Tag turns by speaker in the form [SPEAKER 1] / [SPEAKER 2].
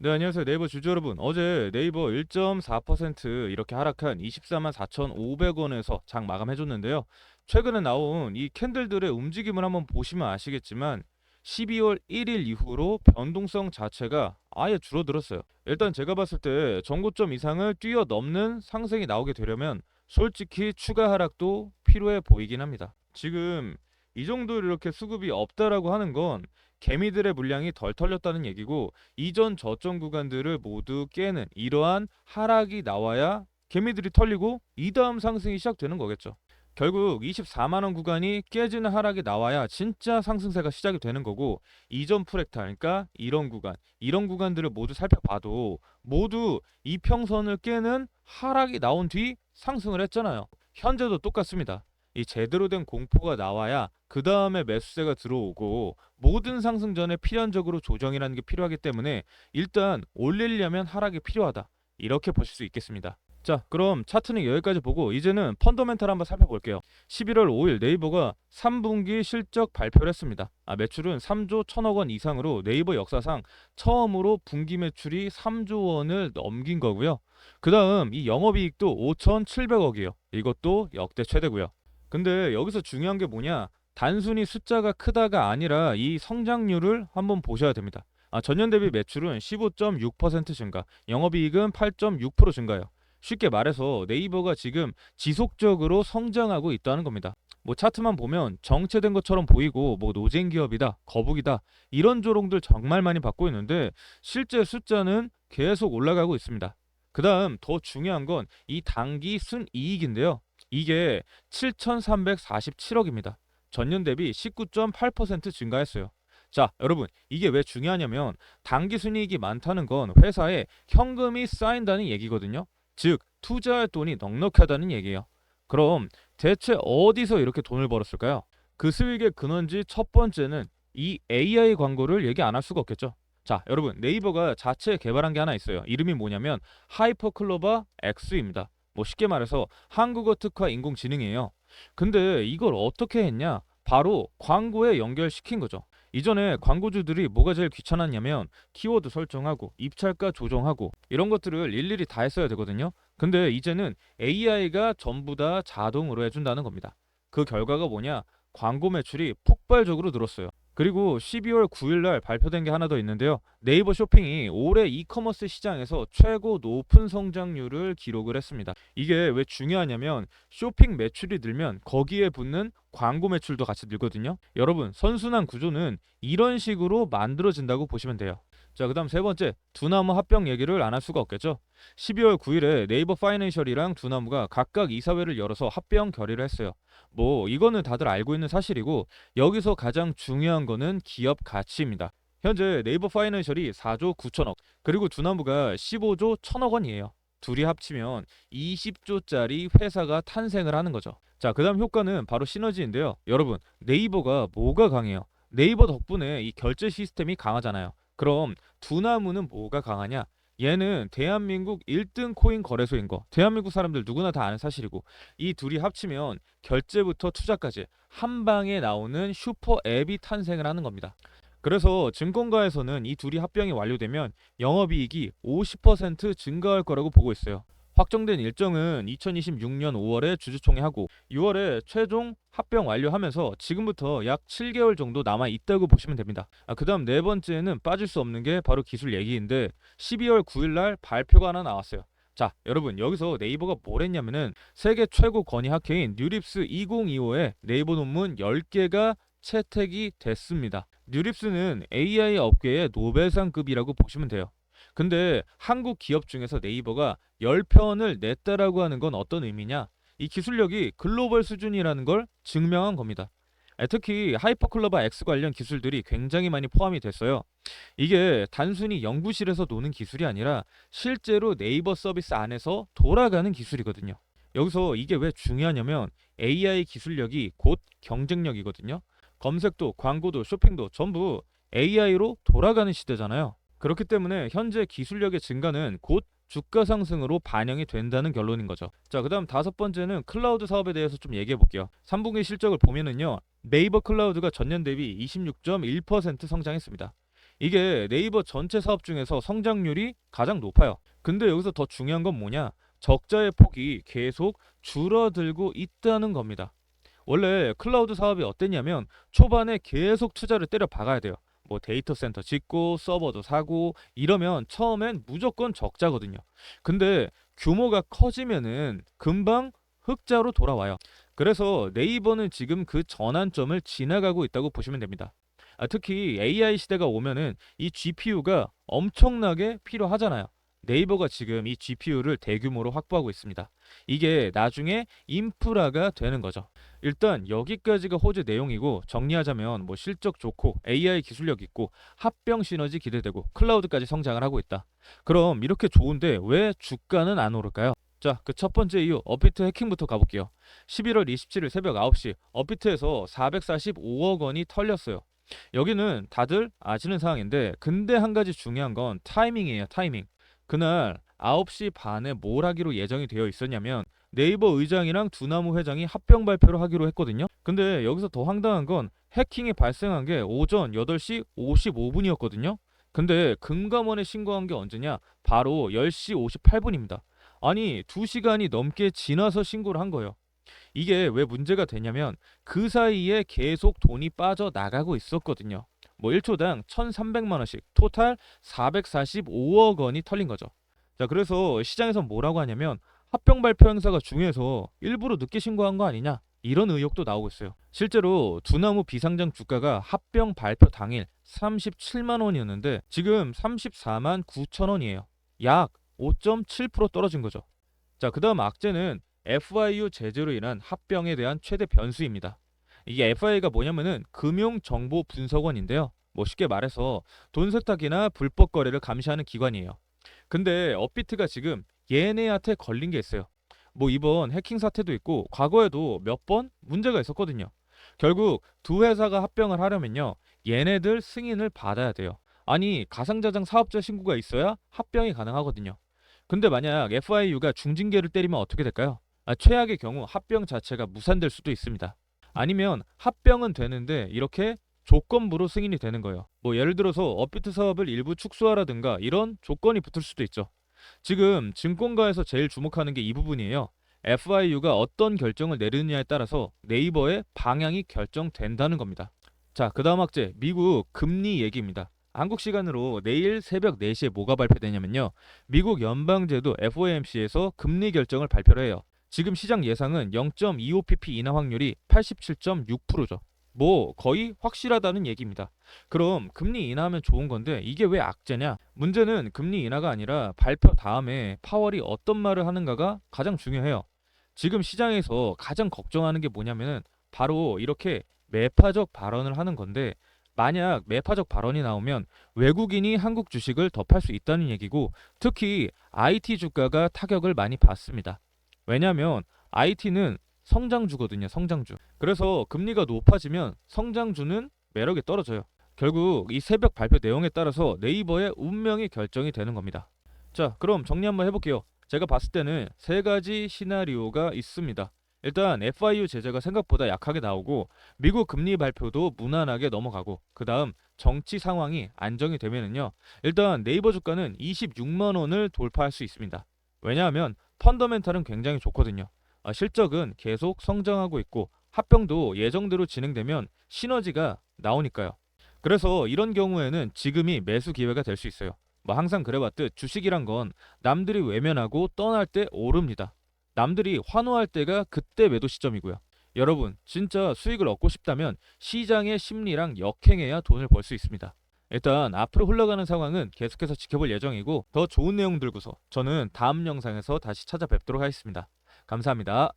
[SPEAKER 1] 네, 안녕하세요. 네이버 주주 여러분. 어제 네이버 1.4% 이렇게 하락한 24만 4,500원에서 장 마감해줬는데요. 최근에 나온 이 캔들들의 움직임을 한번 보시면 아시겠지만 12월 1일 이후로 변동성 자체가 아예 줄어들었어요. 일단 제가 봤을 때 정고점 이상을 뛰어넘는 상승이 나오게 되려면 솔직히 추가 하락도 필요해 보이긴 합니다. 지금 이 정도 이렇게 수급이 없다라고 하는 건 개미들의 물량이 덜 털렸다는 얘기고 이전 저점 구간들을 모두 깨는 이러한 하락이 나와야 개미들이 털리고 이 다음 상승이 시작되는 거겠죠. 결국 24만 원 구간이 깨지는 하락이 나와야 진짜 상승세가 시작이 되는 거고 이전 프랙탈 그러니까 이런 구간 이런 구간들을 모두 살펴봐도 모두 이평선을 깨는 하락이 나온 뒤 상승을 했잖아요. 현재도 똑같습니다. 이 제대로 된 공포가 나와야 그 다음에 매수세가 들어오고 모든 상승 전에 필연적으로 조정이라는 게 필요하기 때문에 일단 올리려면 하락이 필요하다. 이렇게 보실 수 있겠습니다. 자, 그럼 차트는 여기까지 보고 이제는 펀더멘탈 한번 살펴볼게요. 11월 5일 네이버가 3분기 실적 발표를 했습니다. 아, 매출은 3조 1천억 원 이상으로 네이버 역사상 처음으로 분기 매출이 3조 원을 넘긴 거고요. 그 다음 이 영업이익도 5,700억이에요. 이것도 역대 최대고요. 근데 여기서 중요한 게 뭐냐? 단순히 숫자가 크다가 아니라 이 성장률을 한번 보셔야 됩니다. 아, 전년 대비 매출은 15.6% 증가, 영업이익은 8.6% 증가요. 쉽게 말해서 네이버가 지금 지속적으로 성장하고 있다는 겁니다. 뭐 차트만 보면 정체된 것처럼 보이고 뭐 노잼 기업이다, 거북이다 이런 조롱들 정말 많이 받고 있는데 실제 숫자는 계속 올라가고 있습니다. 그다음 더 중요한 건 이 단기 순이익인데요. 이게 7,347억입니다. 전년 대비 19.8% 증가했어요. 자, 여러분, 이게 왜 중요하냐면 단기 순이익이 많다는 건 회사에 현금이 쌓인다는 얘기거든요. 즉, 투자할 돈이 넉넉하다는 얘기예요. 그럼 대체 어디서 이렇게 돈을 벌었을까요? 그 수익의 근원지 첫 번째는 이 AI 광고를 얘기 안 할 수가 없겠죠. 자, 여러분, 네이버가 자체 개발한 게 하나 있어요. 이름이 뭐냐면 하이퍼클로바 X입니다. 뭐 쉽게 말해서 한국어 특화 인공지능이에요. 근데 이걸 어떻게 했냐? 바로 광고에 연결시킨 거죠. 이전에 광고주들이 뭐가 제일 귀찮았냐면 키워드 설정하고 입찰가 조정하고 이런 것들을 일일이 다 했어야 되거든요. 근데 이제는 AI가 전부 다 자동으로 해준다는 겁니다. 그 결과가 뭐냐? 광고 매출이 폭발적으로 늘었어요. 그리고 12월 9일 날 발표된 게 하나 더 있는데요. 네이버 쇼핑이 올해 이커머스 시장에서 최고 높은 성장률을 기록을 했습니다. 이게 왜 중요하냐면 쇼핑 매출이 늘면 거기에 붙는 광고 매출도 같이 늘거든요. 여러분, 선순환 구조는 이런 식으로 만들어진다고 보시면 돼요. 자, 그다음 세 번째, 두나무 합병 얘기를 안 할 수가 없겠죠. 12월 9일에 네이버 파이낸셜이랑 두나무가 각각 이사회를 열어서 합병 결의를 했어요. 뭐 이거는 다들 알고 있는 사실이고 여기서 가장 중요한 거는 기업 가치입니다. 현재 네이버 파이낸셜이 4조 9천억, 그리고 두나무가 15조 1천억 원이에요. 둘이 합치면 20조짜리 회사가 탄생을 하는 거죠. 자, 그 다음 효과는 바로 시너지인데요. 여러분, 네이버가 뭐가 강해요? 네이버 덕분에 이 결제 시스템이 강하잖아요. 그럼 두나무는 뭐가 강하냐? 얘는 대한민국 1등 코인 거래소인 거. 대한민국 사람들 누구나 다 아는 사실이고 이 둘이 합치면 결제부터 투자까지 한 방에 나오는 슈퍼 앱이 탄생을 하는 겁니다. 그래서 증권가에서는 이 둘이 합병이 완료되면 영업이익이 50% 증가할 거라고 보고 있어요. 확정된 일정은 2026년 5월에 주주총회 하고 6월에 최종 합병 완료하면서 지금부터 약 7개월 정도 남아 있다고 보시면 됩니다. 아, 그다음 네 번째는 빠질 수 없는 게 바로 기술 얘기인데 12월 9일 날 발표가 하나 나왔어요. 자, 여러분 여기서 네이버가 뭘 했냐면은 세계 최고 권위 학회인 뉴립스 2025에 네이버 논문 10개가 채택이 됐습니다. 뉴립스는 AI 업계의 노벨상급이라고 보시면 돼요. 근데 한국 기업 중에서 네이버가 10편을 냈다라고 하는 건 어떤 의미냐? 이 기술력이 글로벌 수준이라는 걸 증명한 겁니다. 에, 특히 하이퍼클로바 X 관련 기술들이 굉장히 많이 포함이 됐어요. 이게 단순히 연구실에서 노는 기술이 아니라 실제로 네이버 서비스 안에서 돌아가는 기술이거든요. 여기서 이게 왜 중요하냐면 AI 기술력이 곧 경쟁력이거든요. 검색도, 광고도, 쇼핑도 전부 AI로 돌아가는 시대잖아요. 그렇기 때문에 현재 기술력의 증가는 곧 주가 상승으로 반영이 된다는 결론인 거죠. 자, 그다음 다섯 번째는 클라우드 사업에 대해서 좀 얘기해 볼게요. 3분기 실적을 보면은요. 네이버 클라우드가 전년 대비 26.1% 성장했습니다. 이게 네이버 전체 사업 중에서 성장률이 가장 높아요. 근데 여기서 더 중요한 건 뭐냐? 적자의 폭이 계속 줄어들고 있다는 겁니다. 원래 클라우드 사업이 어땠냐면 초반에 계속 투자를 때려 박아야 돼요. 뭐 데이터 센터 짓고 서버도 사고 이러면 처음엔 무조건 적자거든요. 근데 규모가 커지면은 금방 흑자로 돌아와요. 그래서 네이버는 지금 그 전환점을 지나가고 있다고 보시면 됩니다. 아, 특히 AI 시대가 오면은 이 GPU가 엄청나게 필요하잖아요. 네이버가 지금 이 GPU를 대규모로 확보하고 있습니다. 이게 나중에 인프라가 되는 거죠. 일단 여기까지가 호재 내용이고 정리하자면 뭐 실적 좋고 AI 기술력 있고 합병 시너지 기대되고 클라우드까지 성장을 하고 있다. 그럼 이렇게 좋은데 왜 주가는 안 오를까요? 자, 그 첫 번째 이유 업비트 해킹부터 가볼게요. 11월 27일 새벽 9시 업비트에서 445억 원이 털렸어요. 여기는 다들 아시는 상황인데 근데 한 가지 중요한 건 타이밍이에요. 타이밍. 그날 9시 반에 뭘 하기로 예정이 되어 있었냐면 네이버 의장이랑 두나무 회장이 합병 발표를 하기로 했거든요. 근데 여기서 더 황당한 건 해킹이 발생한 게 오전 8시 55분이었거든요. 근데 금감원에 신고한 게 언제냐? 바로 10시 58분입니다. 아니, 2시간이 넘게 지나서 신고를 한 거예요. 이게 왜 문제가 되냐면 그 사이에 계속 돈이 빠져 나가고 있었거든요. 뭐 1초당 1,300만 원씩 토탈 445억 원이 털린 거죠. 자, 그래서 시장에서 뭐라고 하냐면 합병 발표 행사가 중요해서 일부러 늦게 신고한 거 아니냐 이런 의혹도 나오고 있어요. 실제로 두나무 비상장 주가가 합병 발표 당일 37만 원이었는데 지금 34만 9천 원이에요. 약 5.7% 떨어진 거죠. 자, 그다음 악재는 FIU 제재로 인한 합병에 대한 최대 변수입니다. 이게 FI가 뭐냐면은 금융정보분석원인데요. 뭐 쉽게 말해서 돈 세탁이나 불법 거래를 감시하는 기관이에요. 근데 업비트가 지금 얘네한테 걸린 게 있어요. 뭐 이번 해킹 사태도 있고 과거에도 몇 번 문제가 있었거든요. 결국 두 회사가 합병을 하려면요. 얘네들 승인을 받아야 돼요. 아니 가상자장 사업자 신고가 있어야 합병이 가능하거든요. 근데 만약 FIU가 중징계를 때리면 어떻게 될까요? 아, 최악의 경우 합병 자체가 무산될 수도 있습니다. 아니면 합병은 되는데 이렇게 조건부로 승인이 되는 거예요. 뭐 예를 들어서 업비트 사업을 일부 축소하라든가 이런 조건이 붙을 수도 있죠. 지금 증권가에서 제일 주목하는 게 이 부분이에요. FIU가 어떤 결정을 내리느냐에 따라서 네이버의 방향이 결정된다는 겁니다. 자, 그 다음 학제 미국 금리 얘기입니다. 한국 시간으로 내일 새벽 4시에 뭐가 발표되냐면요. 미국 연방제도 FOMC에서 금리 결정을 발표를 해요. 지금 시장 예상은 0.25pp 인하 확률이 87.6%죠. 뭐 거의 확실하다는 얘기입니다. 그럼 금리 인하하면 좋은 건데 이게 왜 악재냐? 문제는 금리 인하가 아니라 발표 다음에 파월이 어떤 말을 하는가가 가장 중요해요. 지금 시장에서 가장 걱정하는 게 뭐냐면은 바로 이렇게 매파적 발언을 하는 건데 만약 매파적 발언이 나오면 외국인이 한국 주식을 더 팔 수 있다는 얘기고 특히 IT 주가가 타격을 많이 받습니다. 왜냐하면 IT는 성장주거든요, 성장주. 그래서 금리가 높아지면 성장주는 매력이 떨어져요. 결국 이 새벽 발표 내용에 따라서 네이버의 운명이 결정이 되는 겁니다. 자, 그럼 정리 한번 해볼게요. 제가 봤을 때는 세 가지 시나리오가 있습니다. 일단 FIU 제재가 생각보다 약하게 나오고 미국 금리 발표도 무난하게 넘어가고 그 다음 정치 상황이 안정이 되면은요 일단 네이버 주가는 26만 원을 돌파할 수 있습니다. 왜냐하면 펀더멘탈은 굉장히 좋거든요. 아, 실적은 계속 성장하고 있고 합병도 예정대로 진행되면 시너지가 나오니까요. 그래서 이런 경우에는 지금이 매수 기회가 될 수 있어요. 뭐 항상 그래봤듯 주식이란 건 남들이 외면하고 떠날 때 오릅니다. 남들이 환호할 때가 그때 매도 시점이고요. 여러분, 진짜 수익을 얻고 싶다면 시장의 심리랑 역행해야 돈을 벌 수 있습니다. 일단 앞으로 흘러가는 상황은 계속해서 지켜볼 예정이고 더 좋은 내용 들고서 저는 다음 영상에서 다시 찾아뵙도록 하겠습니다. 감사합니다.